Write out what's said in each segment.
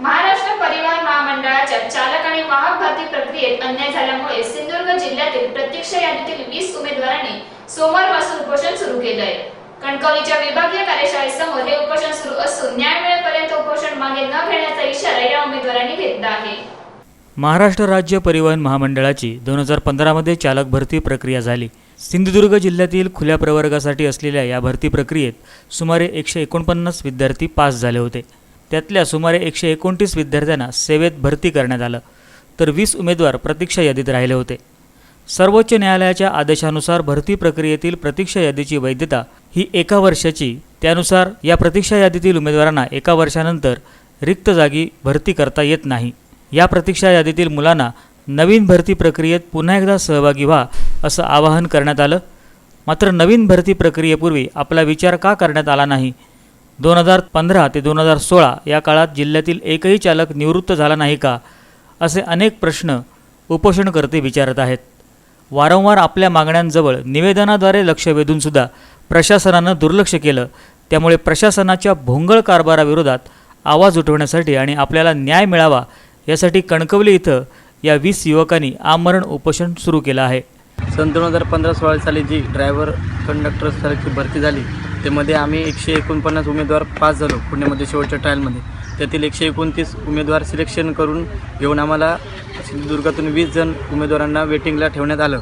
महाराष्ट्र परिवहन महामंडळाच्या चालक आणि वाहक भरती प्रक्रियेत अन्याय झाल्यामुळे सिंधुदुर्ग जिल्ह्यातील प्रत्यक्ष यादीतील वीस उमेदवारांनी सोमवारपासून उपोषण सुरू केलंय. कणकवलीच्या विभागीय कार्यशाळेसमोर हे उपोषण सुरू असून न्याय मिळेपर्यंत उपोषण मागे न घेण्याचा इशारा या उमेदवारांनी घेतला आहे. महाराष्ट्र राज्य परिवहन महामंडळाची दोन हजार पंधरामध्ये चालक भरती प्रक्रिया झाली. सिंधुदुर्ग जिल्ह्यातील खुल्या प्रवर्गासाठी असलेल्या या भरती प्रक्रियेत सुमारे एकशे एकोणपन्नास विद्यार्थी पास झाले होते. त्यातल्या सुमारे एकशे एकोणतीस विद्यार्थ्यांना सेवेत भरती करण्यात आलं. तर वीस उमेदवार प्रतीक्षा यादीत राहिले होते. सर्वोच्च न्यायालयाच्या आदेशानुसार भरती प्रक्रियेतील प्रतीक्षा यादीची वैधता ही एका वर्षाची. त्यानुसार या प्रतीक्षा यादीतील उमेदवारांना एका वर्षानंतर रिक्त जागी भरती करता येत नाही. या प्रतीक्षा यादीतील मुलांना नवीन भरती प्रक्रियेत पुन्हा एकदा सहभागी व्हा असं आवाहन करण्यात आलं. मात्र नवीन भरती प्रक्रियेपूर्वी आपला विचार का करण्यात आला नाही? दोन हजार पंधरा ते दोन हजार सोळा या काळात जिल्ह्यातील एकही चालक निवृत्त झाला नाही का असे अनेक प्रश्न उपोषणकर्ते विचारत आहेत. वारंवार आपल्या मागण्यांजवळ निवेदनाद्वारे लक्ष वेधूनसुद्धा प्रशासनानं दुर्लक्ष केलं. त्यामुळे प्रशासनाच्या भोंगळ कारभाराविरोधात आवाज उठवण्यासाठी आणि आपल्याला न्याय मिळावा यासाठी कणकवली इथं या वीस युवकांनी आमरण उपोषण सुरू केलं आहे. सन दोन हजार पंधरा सोळा साली जी ड्रायव्हर कंडक्टरसारखी भरती झाली त्यामध्ये आम्ही एकशे एकोणपन्नास उमेदवार पास झालो पुण्यामध्ये शेवटच्या ट्रायलमध्ये त्यातील एकशे एकोणतीस उमेदवार सिलेक्शन करून घेऊन आम्हाला सिंधुदुर्गातून वीस जण उमेदवारांना वेटिंगला ठेवण्यात आलं.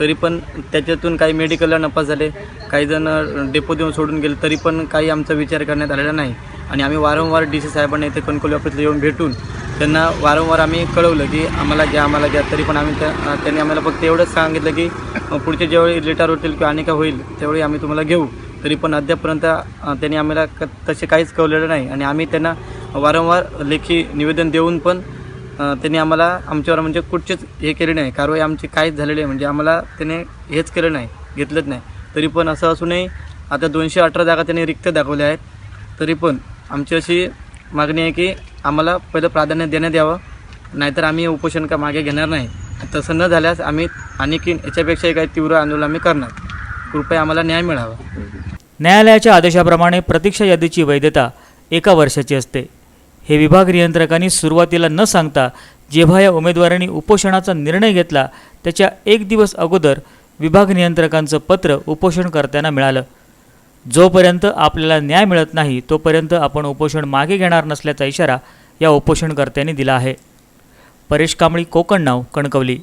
तरी पण त्याच्यातून काही मेडिकलला नपास झाले. काही जण डेपो देऊन सोडून गेले. तरी पण काही आमचा विचार करण्यात आलेला नाही. आणि आम्ही वारंवार डी सी साहेबांना इथे कणकोली ऑफिसला येऊन भेटून त्यांना वारंवार आम्ही कळवलं की आम्हाला घ्या आम्हाला घ्या. तरी पण आम्ही त्या त्यांनी आम्हाला फक्त एवढंच सांगितलं की पुढच्या पुढचे जेवढे लेटर होतील किंवा आणि काय होईल त्यावेळी आम्ही तुम्हाला घेऊ. तरी पण अद्यापर्यंत त्यांनी आम्हाला क तसे काहीच कळलेलं नाही. आणि आम्ही त्यांना वारंवार लेखी निवेदन देऊन पण त्यांनी आम्हाला आमच्यावर म्हणजे कुठचीच हे केले नाही. कारवाई आमची काहीच झालेली आहे म्हणजे आम्हाला त्याने हेच केलं नाही घेतलंच नाही. तरी पण असं असूनही आता दोनशे अठरा जागा त्यांनी रिक्त दाखवल्या आहेत. तरी पण आमची अशी मागणी आहे की आम्हाला पहिलं प्राधान्य देण्यात यावं. नाहीतर आम्ही उपोषण का मागे घेणार नाही. तसं न झाल्यास आम्ही आणखी याच्यापेक्षाही काही तीव्र आंदोलन आम्ही करणार. कृपया आम्हाला न्याय मिळावा. न्यायालयाच्या आदेशाप्रमाणे प्रतीक्षा यादीची वैधता एका वर्षाची असते. हे विभाग नियंत्रकांनी सुरुवातीला न सांगता जेव्हा या उमेदवारांनी उपोषणाचा निर्णय घेतला त्याच्या एक दिवस अगोदर विभाग नियंत्रकांचं पत्र उपोषणकर्त्यांना मिळालं. जोपर्यंत आपल्याला न्याय मिळत नाही तोपर्यंत आपण उपोषण मागे घेणार नसल्याचा इशारा या उपोषणकर्त्यांनी दिला आहे. परेश कांबळी कोकण नाव कणकवली.